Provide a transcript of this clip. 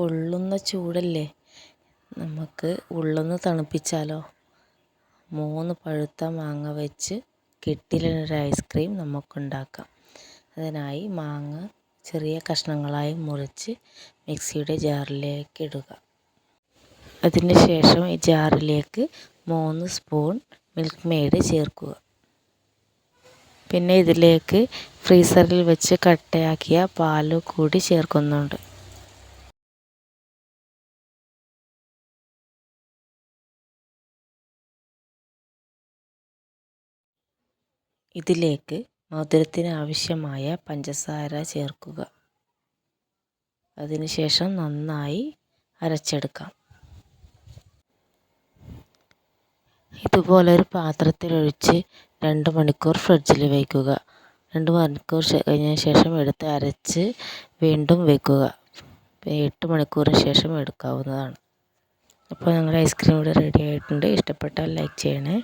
പൊള്ളുന്ന ചൂടല്ലേ? നമുക്ക് ഉള്ളൊന്ന് തണുപ്പിച്ചാലോ? മൂന്ന് പഴുത്ത മാങ്ങ വെച്ച് കെട്ടിലൊരു ഐസ്ക്രീം നമുക്കുണ്ടാക്കാം. അതിനായി മാങ്ങ ചെറിയ കഷ്ണങ്ങളായി മുറിച്ച് മിക്സിയുടെ ജാറിലേക്ക് ഇടുക. അതിന് ശേഷം ഈ ജാറിലേക്ക് മൂന്ന് സ്പൂൺ മിൽക്ക് മെയ്ഡ് ചേർക്കുക. പിന്നെ ഇതിലേക്ക് ഫ്രീസറിൽ വെച്ച് കട്ടയാക്കിയ പാൽ കൂടി ചേർക്കുന്നുണ്ട്. ഇതിലേക്ക് മധുരത്തിന് ആവശ്യമായ പഞ്ചസാര ചേർക്കുക. അതിനുശേഷം നന്നായി അരച്ചെടുക്കാം. ഇതുപോലെ ഒരു പാത്രത്തിലൊഴിച്ച് രണ്ട് മണിക്കൂർ ഫ്രിഡ്ജിൽ വയ്ക്കുക. രണ്ട് മണിക്കൂർ കഴിഞ്ഞ ശേഷം എടുത്ത് അരച്ച് വീണ്ടും വയ്ക്കുക. എട്ട് മണിക്കൂറിന് ശേഷം എടുക്കാവുന്നതാണ്. അപ്പോൾ ഞങ്ങളുടെ ഐസ്ക്രീം ഇവിടെ റെഡി ആയിട്ടുണ്ട്. ഇഷ്ടപ്പെട്ടാൽ ലൈക്ക് ചെയ്യണേ.